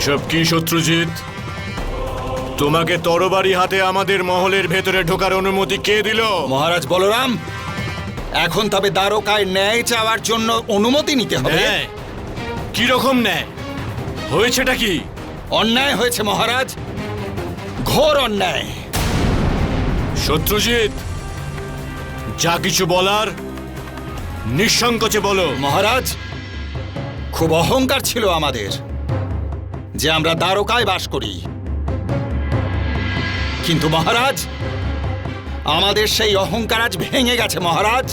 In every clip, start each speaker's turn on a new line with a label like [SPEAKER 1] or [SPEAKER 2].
[SPEAKER 1] এসব কি শত্রুজিৎ? তোমাকে তরবারি হাতে আমাদের মহলের ভেতরে ঢোকার অনুমতি কে দিল?
[SPEAKER 2] মহারাজ বলরাম এখন তবে দ্বারকায় ন্যায় চাওয়ার জন্য অনুমতি নিতে হবে।
[SPEAKER 1] কি রকম ন্যায়? হয়েছেটা কি?
[SPEAKER 2] অন্যায় হয়েছে মহারাজ ঘোর অন্যায়।
[SPEAKER 1] শত্রুজিৎ যা কিছু বলার নিঃসংকোচে বলো।
[SPEAKER 2] মহারাজ খুব অহংকার ছিল আমাদের। যে আমরা দ্বারকায় বাস করি। কিন্তু মহারাজ আমাদের সেই অহংকার আজ ভেঙে গেছে মহারাজ।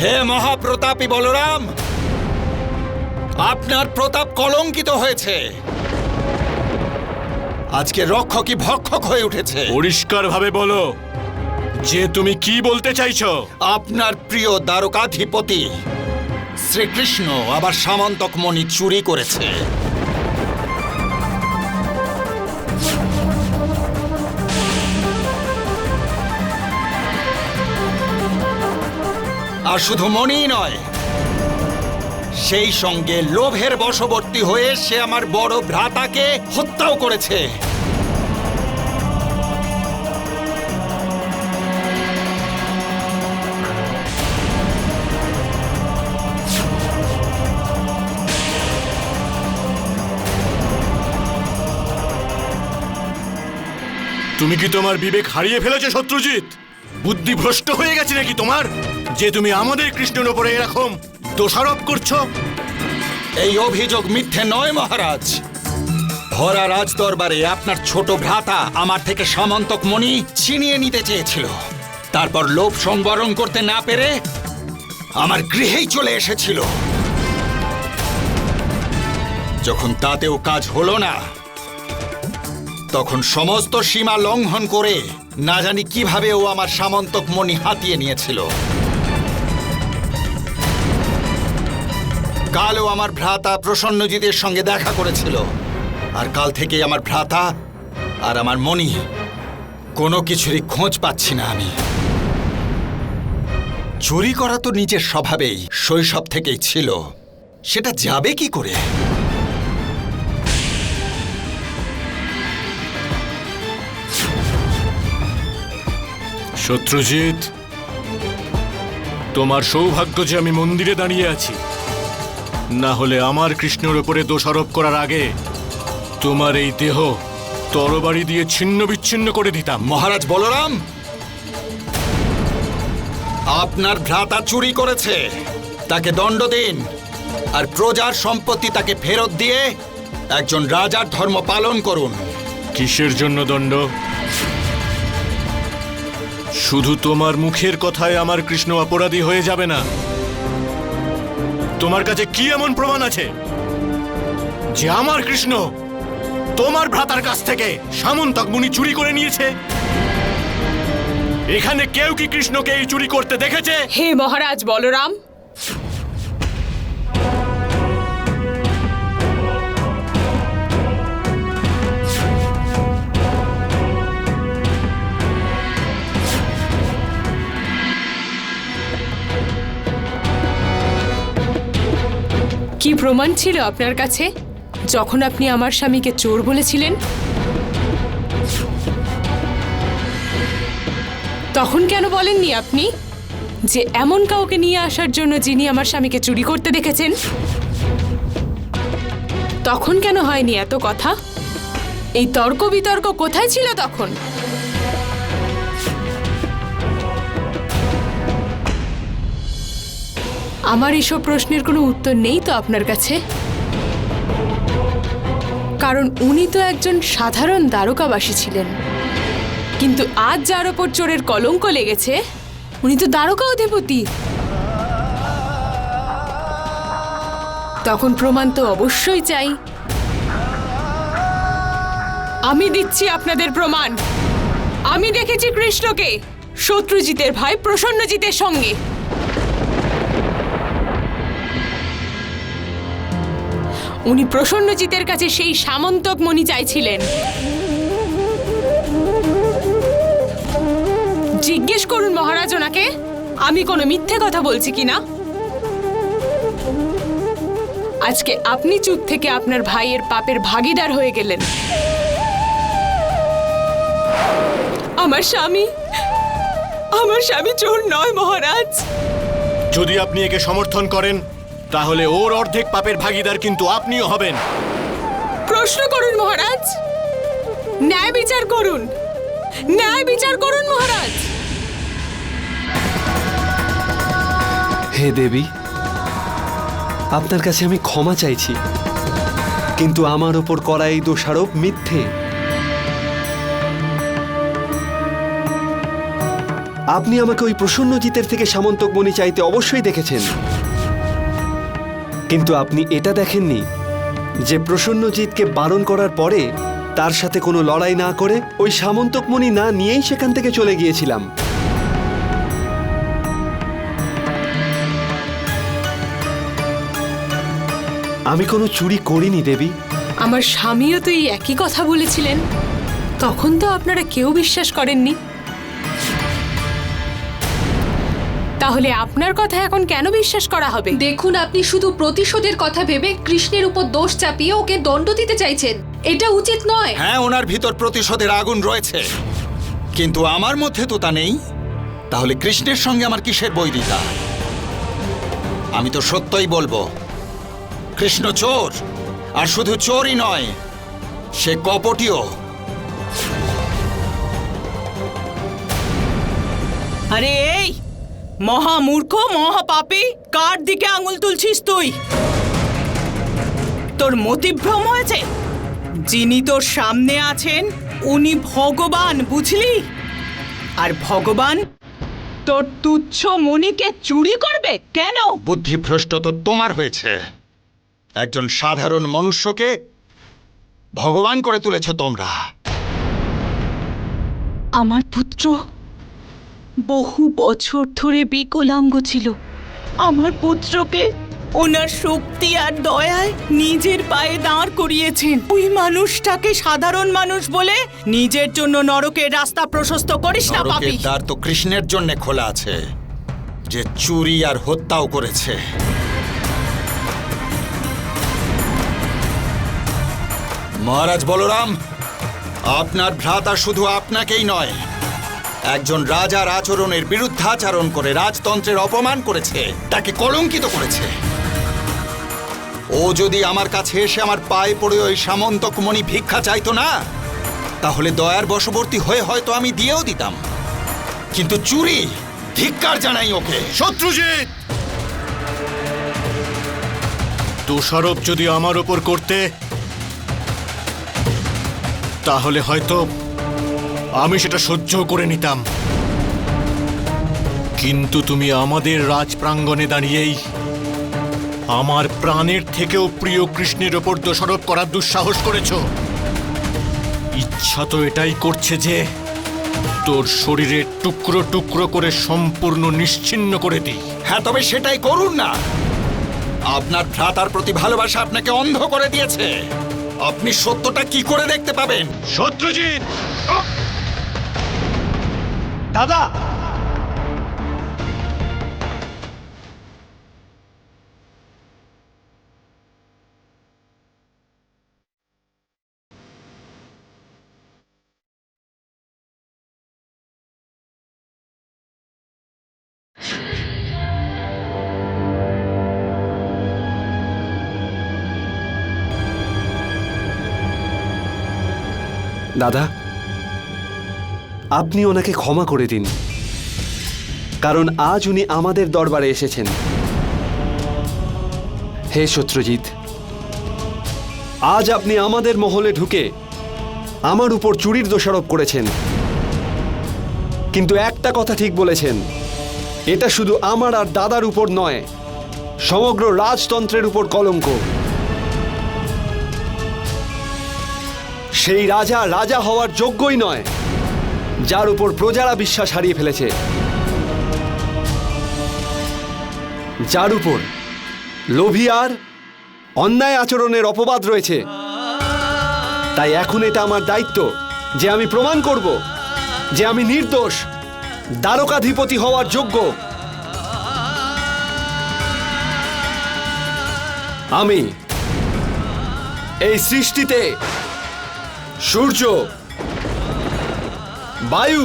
[SPEAKER 2] হে মহাপ্রতাপী বলরাম আপনার প্রতাপ কলঙ্কিত হয়েছে। আজকে রক্ষকই ভক্ষক হয়ে উঠেছে।
[SPEAKER 1] পরিষ্কার ভাবে বলো যে তুমি কি বলতে চাইছো?
[SPEAKER 2] আপনার প্রিয় দ্বারকাধিপতি শ্রীকৃষ্ণ আবার সামন্তক মণি চুরি করেছে। আর শুধু মনেই নয়, সেই সঙ্গে লোভের বশবর্তী হয়ে সে আমার বড় ভ্রাতাকে হত্যাও করেছে।
[SPEAKER 1] তুমি কি তোমার বিবেক হারিয়ে ফেলেছো, শত্রুজিৎ? বুদ্ধি ভ্রষ্ট হয়ে গেছে নাকি তোমার? যে তুমি আমাদের কৃষ্ণের ওপরে এরকম দোষারোপ করছ?
[SPEAKER 2] এই অভিযোগ মিথ্যে নয়, মহারাজ। ভরা রাজ দরবারে আপনার ছোট ভ্রাতা আমার থেকে সামন্তক মণি ছিনিয়ে নিতে চেয়েছিল। তারপর লোভ সংবরণ করতে না পেরে আমার গৃহেই চলে এসেছিল। যখন তাতেও কাজ হলো না তখন সমস্ত সীমা লঙ্ঘন করে না জানি কীভাবে ও আমার সামন্তক মণি হাতিয়ে নিয়েছিল। কালও আমার ভ্রাতা প্রসন্নজিতের সঙ্গে দেখা করেছিল। আর কাল থেকে আমার ভ্রাতা আর আমার মনি কোনো কিছুরই খোঁজ পাচ্ছি না আমি। চুরি করা তো নিজের স্বভাবেই, শৈশব থেকেই ছিল। সেটা যাবে কি করে?
[SPEAKER 1] শত্রুজিৎ, তোমার সৌভাগ্য যে আমি মন্দিরে দাঁড়িয়ে আছি। না হলে আমার কৃষ্ণের ওপরে দোষারোপ করার আগে তোমার এই দেহ তরবারি দিয়ে ছিন্ন বিচ্ছিন্ন করে দিতাম।
[SPEAKER 2] মহারাজ বলরাম, আপনার ভ্রাতা চুরি করেছে। তাকে দণ্ড দিন আর প্রজার সম্পত্তি তাকে ফেরত দিয়ে একজন রাজার ধর্ম পালন করুন।
[SPEAKER 1] কিসের জন্য দণ্ড? শুধু তোমার মুখের কথায় আমার কৃষ্ণ অপরাধী হয়ে যাবে না। তোমার কাছে কি এমন প্রমাণ আছে? যে আমার কৃষ্ণ তোমার ভ্রাতার কাছ থেকে সামন্তক মুনি চুরি করে নিয়েছে? এখানে কেউ কি কৃষ্ণকে এই চুরি করতে দেখেছে?
[SPEAKER 3] হে মহারাজ, বলরাম। কি প্রমাণ ছিল আপনার কাছে? যখন আপনি আমার স্বামীকে চোর বলেছিলেন? তখন কেন বলেননি আপনি? যে এমন কাউকে নিয়ে আসার জন্য যিনি আমার স্বামীকে চুরি করতে দেখেছেন? তখন কেন হয়নি এত কথা? এই তর্ক বিতর্ক কোথায় ছিল তখন? আমার এসব প্রশ্নের কোনো উত্তর নেই তো আপনার কাছে? কারণ উনি তো একজন সাধারণ দ্বারকাবাসী ছিলেন। কিন্তু আজ যার ওপর চোরের কলঙ্ক লেগেছে, উনি তো দ্বারকা অধিপতি। তখন প্রমাণ তো অবশ্যই চাই। আমি দিচ্ছি আপনাদের প্রমাণ। আমি দেখেছি কৃষ্ণকে, শত্রুজিতের ভাই প্রসন্নজিতের সঙ্গে। উনি প্রসন্নজিতের কাছে সেই সামন্তক মণি চাইছিলেন। জিজ্ঞেস করুন মহারাজ ওনাকে, আমি কোনো মিথ্যে কথা বলছি কিনা আজকে আপনি চুপ থেকে আপনার ভাইয়ের পাপের ভাগিদার হয়ে গেলেন। আমার স্বামী আমার স্বামী চোর নয় মহারাজ।
[SPEAKER 1] যদি আপনি একে সমর্থন করেন তাহলে ওর অর্ধেক পাপের ভাগিদার কিন্তু আপনিও হবেন।
[SPEAKER 3] প্রশ্ন করুন মহারাজ। ন্যায় বিচার করুন। ন্যায় বিচার করুন মহারাজ।
[SPEAKER 4] হে দেবী আপনার কাছে আমি ক্ষমা চাইছি কিন্তু আমার ওপর করা এই দোষারোপ মিথ্যে। আপনি আমাকে ওই প্রসন্নজিতের থেকে সামন্তক মণি চাইতে অবশ্যই দেখেছেন। কিন্তু আপনি এটা দেখেননি যে প্রসন্নজিৎকে বারণ করার পরে তার সাথে কোনো লড়াই না করে ওই সামন্তক মণি না নিয়েই সেখান থেকে চলে গিয়েছিলাম। আমি কোনো চুরি করিনি, দেবী।
[SPEAKER 3] আমার স্বামীও তো এই একই কথা বলেছিলেন। তখন তো আপনারা কেউ বিশ্বাস করেননি। তাহলে আপনার কথা এখন কেন বিশ্বাস করা হবে?
[SPEAKER 5] দেখুন আপনি শুধু প্রতিশোধের কথা ভেবে কৃষ্ণের উপর দোষ চাপিয়ে ওকে দণ্ড দিতে চাইছেন। এটা উচিত নয়।
[SPEAKER 2] হ্যাঁ ওনার ভিতর প্রতিশোধের আগুন রয়েছে। কিন্তু আমার মধ্যে তো তা নেই। তাহলে কৃষ্ণের সঙ্গে আমার কিসের বৈরিতা? আমি তো সত্যই বলব কৃষ্ণ চোর আর শুধু চোরই নয় সে কপটিও।
[SPEAKER 6] আরে এই! মহামূর্খ মহাপাপী কার দিকে আঙুল তুলছিস তুই? তোর মতিভ্রম হয়েছে? যিনি তোর সামনে আছেন উনি ভগবান বুঝলি? আর ভগবান তোর তুচ্ছ মনিকে চুরি করবে? কেন?
[SPEAKER 2] বুদ্ধিভ্রষ্ট তো তোমার হয়েছে। একজন সাধারণ মনুষ্যকে ভগবান করে তুলেছ তোমরা।
[SPEAKER 6] আমার পুত্র বহু বছর ধরে বিকলাঙ্গ ছিল। আমার পুত্রকে ওনার শক্তি আর দয়ায় নিজের পায়ে দাঁড় করিয়েছেন। ওই মানুষটাকে সাধারণ মানুষ বলে নিজের জন্য নরকের রাস্তা প্রশস্ত করিস না পাপি।
[SPEAKER 2] দ্বার তো কৃষ্ণের জন্য খোলা আছে যে চুরি আর হত্যাও করেছে। মহারাজ বলরাম আপনার ভ্রাতা শুধু আপনাকেই নয় একজন রাজার আচরণের বিরুদ্ধাচরণ করে রাজতন্ত্রের অপমান করেছে, তাকে কলঙ্কিত করেছে। ও যদি আমার কাছে এসে আমার পায়ে পড়ে ওই সামন্তক মণি ভিক্ষা চাইতো না, তাহলে দয়ার বশবর্তী হয়ে হয়তো আমি দিয়েও দিতাম। কিন্তু চুরি ধিক্কার জানাই ওকে।
[SPEAKER 1] শত্রুজিৎ! দোষারোপ যদি আমার ওপর করতে, তাহলে হয়তো আমি সেটা সহ্য করে নিতাম। কিন্তু তুমি আমাদের রাজ প্রাঙ্গণে দাঁড়িয়েই আমার প্রাণের থেকেও প্রিয় কৃষ্ণের ওপর দোষারোপ করার দুঃসাহস করেছ। ইচ্ছা তো এটাই করছে যে তোর শরীরে টুকরো টুকরো করে সম্পূর্ণ নিশ্চিন্ন করে দিই।
[SPEAKER 2] হ্যাঁ তবে সেটাই করুন না। আপনার ভ্রাতার প্রতি ভালোবাসা আপনাকে অন্ধ করে দিয়েছে। আপনি সত্যটা কি করে দেখতে পাবেন?
[SPEAKER 1] শত্রুজিৎ
[SPEAKER 4] দাদা দাদা আপনি ওনাকে ক্ষমা করে দিন। কারণ আজ উনি আমাদের দরবারে এসেছেন। হে সত্যজিৎ আজ আপনি আমাদের মহলে ঢুকে আমার উপর চুরির দোষারোপ করেছেন। কিন্তু একটা কথা ঠিক বলেছেন, এটা শুধু আমার আর দাদার উপর নয়, সমগ্র রাজতন্ত্রের উপর কলঙ্ক। সেই রাজা রাজা হওয়ার যোগ্যই নয় যার উপর প্রজারা বিশ্বাস হারিয়ে ফেলেছে। যার উপর লোভী আর অন্যায় আচরণের অপবাদ রয়েছে। তাই এখন এটা আমার দায়িত্ব যে আমি প্রমাণ করব যে আমি নির্দোষ, দ্বারকাধিপতি হওয়ার যোগ্য। আমি এই সৃষ্টিতে সূর্য বায়ু,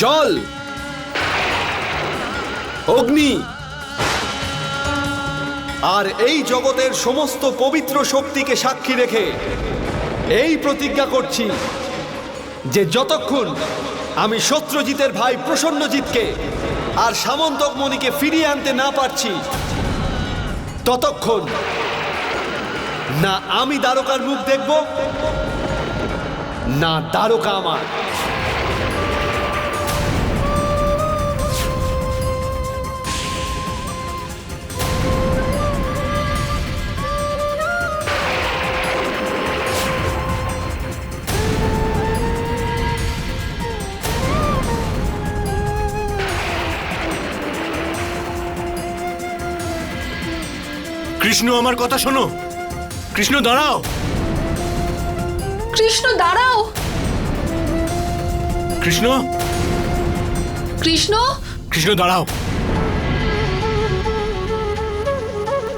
[SPEAKER 4] জল, অগ্নি। আর এই জগতের সমস্ত পবিত্র শক্তিকে সাক্ষী রেখে এই প্রতিজ্ঞা করছি যে যতক্ষণ আমি সত্যজিতের ভাই প্রসন্নজিৎকে আর সামন্তক মণিকে ফিরিয়ে আনতে না পারছি, ততক্ষণ না আমি দ্বারকার মুখ দেখব না দ্বারকা আমার।
[SPEAKER 1] কৃষ্ণ আমার কথা শোনো। কৃষ্ণ দাঁড়াও।
[SPEAKER 5] কৃষ্ণ দাঁড়াও।
[SPEAKER 1] কৃষ্ণ?
[SPEAKER 5] কৃষ্ণ?
[SPEAKER 1] কৃষ্ণ দাঁড়াও।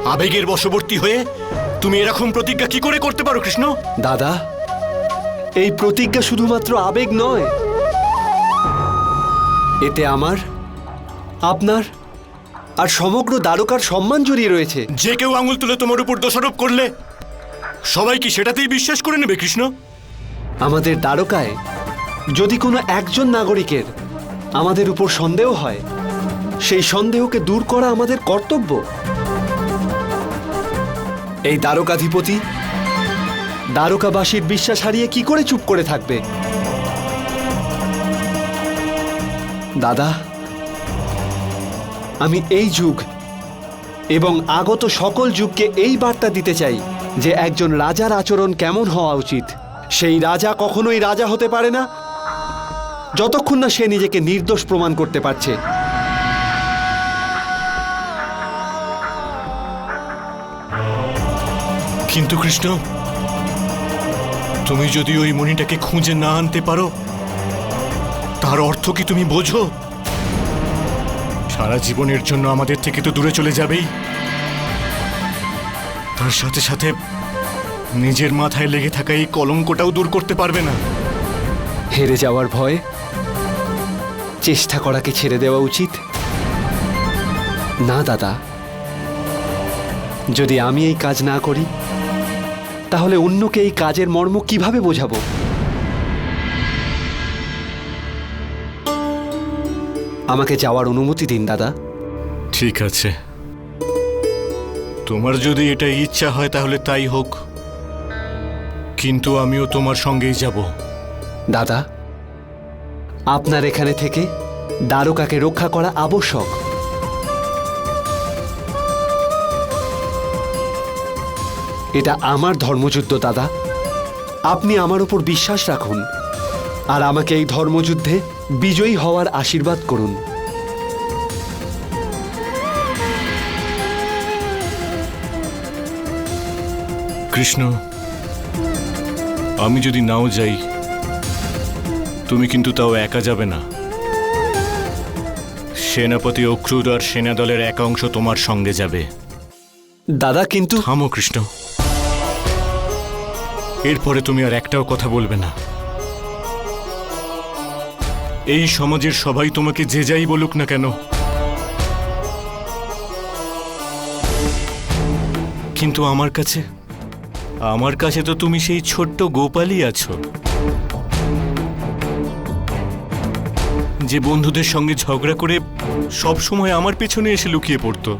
[SPEAKER 1] আবেগের বশবর্তী হয়ে তুমি এরকম প্রতিজ্ঞা কি করে করতে পারো কৃষ্ণ?
[SPEAKER 4] দাদা এই প্রতিজ্ঞা শুধুমাত্র আবেগ নয়। এতে আমার আপনার আর সমগ্র দ্বারকার সম্মান জড়িয়ে রয়েছে।
[SPEAKER 1] যে কেউ আঙুল তুলে তোমার উপর দোষারোপ করলে সবাই কি সেটাতেই বিশ্বাস করে নেবে কৃষ্ণ?
[SPEAKER 4] আমাদের দ্বারকায় যদি কোনো একজন নাগরিকের আমাদের উপর সন্দেহ হয়, সেই সন্দেহকে দূর করা আমাদের কর্তব্য। এই দ্বারকাধিপতি দ্বারকাবাসীর বিশ্বাস হারিয়ে কি করে চুপ করে থাকবে? দাদা, আমি এই যুগ এবং আগত সকল যুগকে এই বার্তা দিতে চাই যে একজন রাজার আচরণ কেমন হওয়া উচিত। সেই রাজা কখনোই রাজা হতে পারে না। যতক্ষণ না সে নিজেকে নির্দোষ প্রমাণ করতে পারছে।
[SPEAKER 1] কিন্তু কৃষ্ণ, তুমি যদি ওই মণিটাকে খুঁজে না আনতে পারো, তার অর্থ কি তুমি বোঝো? সারা জীবনের জন্য আমাদের থেকে তো দূরে চলে যাবেই। তার সাথে সাথে নিজের মাথায় লেগে থাকা এই কলঙ্কটাও দূর করতে পারবে না।
[SPEAKER 4] হেরে যাওয়ার ভয় চেষ্টা করাকে ছেড়ে দেওয়া উচিত? না দাদা। যদি আমি এই কাজ না করি তাহলে অন্যকে এই কাজের মর্ম কীভাবে বোঝাবো? আমাকে যাওয়ার অনুমতি দিন দাদা।
[SPEAKER 1] ঠিক আছে। তোমার যদি এটা ইচ্ছা হয় তাহলে তাই হোক। কিন্তু আমিও তোমার সঙ্গেই যাব।
[SPEAKER 4] দাদা আপনার এখানে থেকে দ্বারকাকে রক্ষা করা আবশ্যক। এটা আমার ধর্মযুদ্ধ দাদা। আপনি আমার উপর বিশ্বাস রাখুন আর আমাকে এই ধর্মযুদ্ধে বিজয়ী হওয়ার আশীর্বাদ করুন।
[SPEAKER 1] কৃষ্ণ আমি যদি নাও যাই তুমি কিন্তু তাও একা যাবে না। সেনাপতি অক্রুর আর সেনাদলের এক অংশ তোমার সঙ্গে যাবে।
[SPEAKER 4] দাদা কিন্তু
[SPEAKER 1] থামো কৃষ্ণ। এরপরে তুমি আর একটাও কথা বলবে না। এই সমাজের সবাই তোমাকে যে যাই বলুক না কেন। কিন্তু আমার কাছে আমার কাছে তো তুমি সেই ছোট্ট গোপালই আছো। যে বন্ধুদের সঙ্গে ঝগড়া করে সব সময় আমার পেছনে এসে লুকিয়ে পড়তো।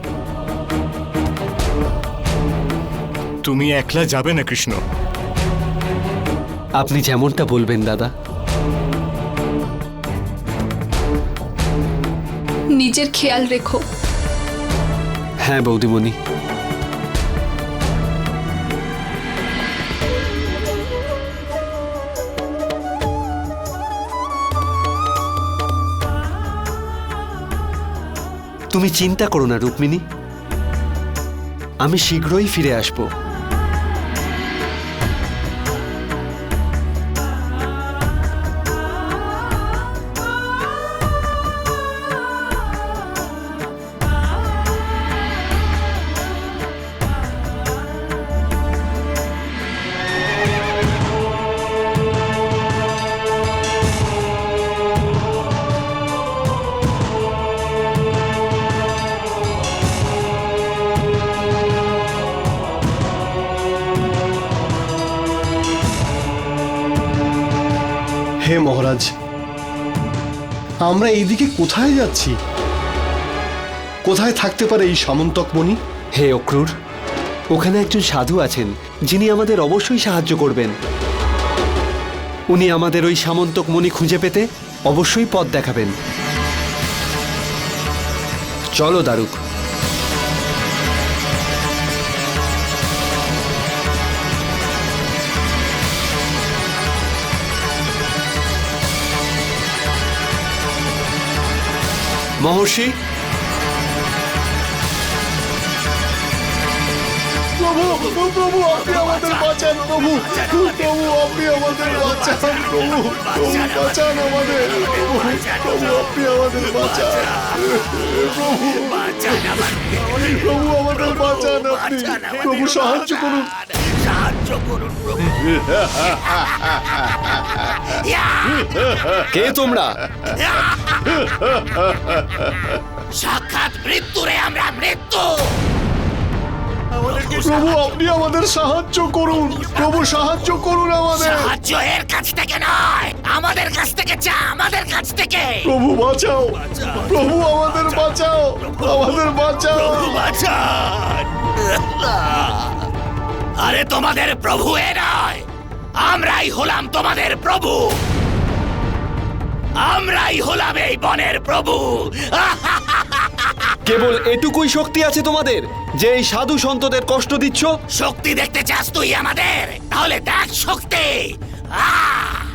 [SPEAKER 1] তুমি একলা যাবে না কৃষ্ণ।
[SPEAKER 4] আপনি যেমনটা বলবেন দাদা।
[SPEAKER 5] নিজের খেয়াল রেখো।
[SPEAKER 4] হ্যাঁ বৌদিমণি। তুমি চিন্তা করো না রুক্মিণী। আমি শীঘ্রই ফিরে আসব।
[SPEAKER 7] আমরা এইদিকে কোথায় যাচ্ছি? কোথায় থাকতে পারে এই সামন্তকমণি
[SPEAKER 4] হে অক্রুর, ওখানে একজন সাধু আছেন, যিনি আমাদের অবশ্যই সাহায্য করবেন। উনি আমাদের ওই সামন্তকমণি খুঁজে পেতে অবশ্যই পথ দেখাবেন। চলো দারুক। মহর্ষি?
[SPEAKER 7] প্রভু প্রভু আপনি আমাদের বাঁচান প্রভু প্রভু আপনি আমাদের বাঁচান প্রভু। প্রভু বাঁচান আমাদের প্রভু। প্রভু আপনি আমাদের বাঁচান। প্রভু প্রভু আমাদের বাঁচান আপনি। প্রভু সাহায্য করুন।
[SPEAKER 4] কে তোমরা?
[SPEAKER 8] সাক্ষাৎ মৃত্যুরে আমরা মৃত্যু!
[SPEAKER 7] প্রভু আপনি আমাদের সাহায্য করুন। প্রভু সাহায্য করুন আমাদের।
[SPEAKER 8] সাহায্য এর কাছ থেকে নয় আমাদের কাছ থেকে চা আমাদের কাছ থেকে।
[SPEAKER 7] প্রভু বাঁচাও। প্রভু আমাদের বাঁচাও। আমাদের বাঁচাও।
[SPEAKER 8] বাঁচান আরে তোমাদের প্রভু এ নয়। আমরাই হলাম তোমাদের প্রভু। আমরাই হলাম এই বনের প্রভু।
[SPEAKER 4] কেবল এটুকুই শক্তি আছে তোমাদের যে এই সাধু সন্তদের কষ্ট দিচ্ছ?
[SPEAKER 8] শক্তি দেখতে চাস তুই আমাদের? তাহলে দেখ শক্তি। আহ!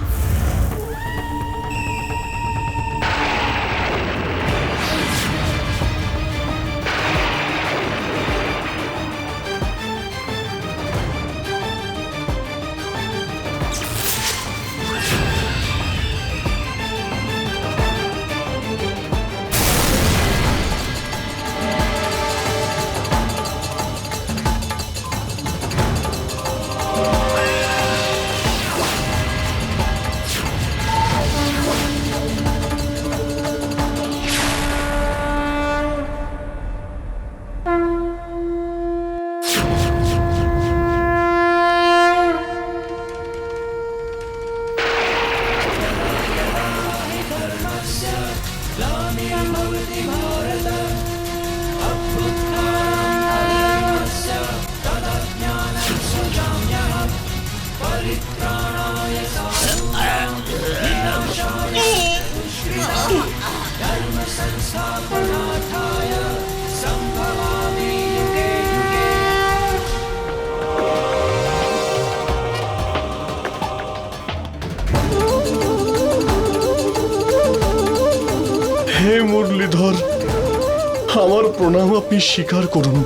[SPEAKER 7] হে মুরলীধর আমার প্রণাম আপনি স্বীকার করুন।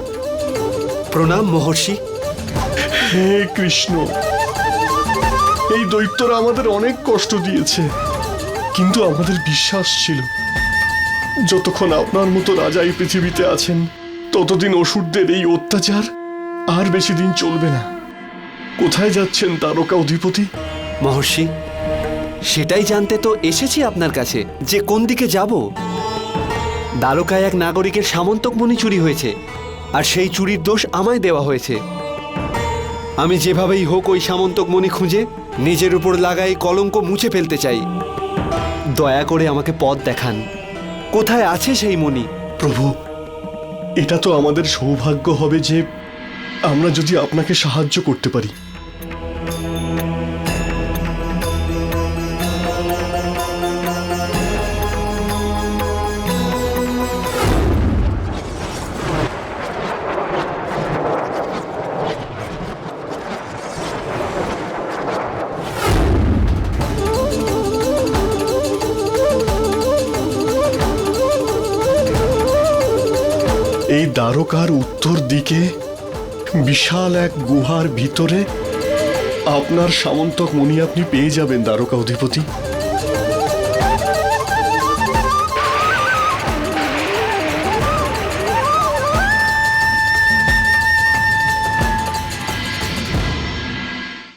[SPEAKER 4] প্রণাম মহর্ষি।
[SPEAKER 7] হে কৃষ্ণ এই দৈত্যরা আমাদের অনেক কষ্ট দিয়েছে কিন্তু আমাদের বিশ্বাস ছিল। যতক্ষণ আপনার মতো রাজা এই পৃথিবীতে আছেন, ততদিন অসুরদের এই অত্যাচার আর বেশি দিন চলবে না। কোথায় যাচ্ছেন তারকা অধিপতি?
[SPEAKER 4] মহর্ষি, সেটাই জানতে তো এসেছি আপনার কাছে যে কোন দিকে যাব। দ্বারকায় এক নাগরিকের সামন্তক মণি চুরি হয়েছে, আর সেই চুরির দোষ আমায় দেওয়া হয়েছে। আমি যেভাবেই হোক ওই সামন্তক মণি খুঁজে নিজের উপর লাগাই কলঙ্ক মুছে ফেলতে চাই। দয়া করে আমাকে পথ দেখান। কোথায় আছে সেই মণি?
[SPEAKER 7] প্রভু, এটা তো আমাদের সৌভাগ্য হবে যে আমরা যদি আপনাকে সাহায্য করতে পারি। দ্বারকার উত্তর দিকে বিশাল এক গুহার ভিতরে আপনার সামন্তক মুনি আপনি পেয়ে যাবেন দ্বারকা অধিপতি।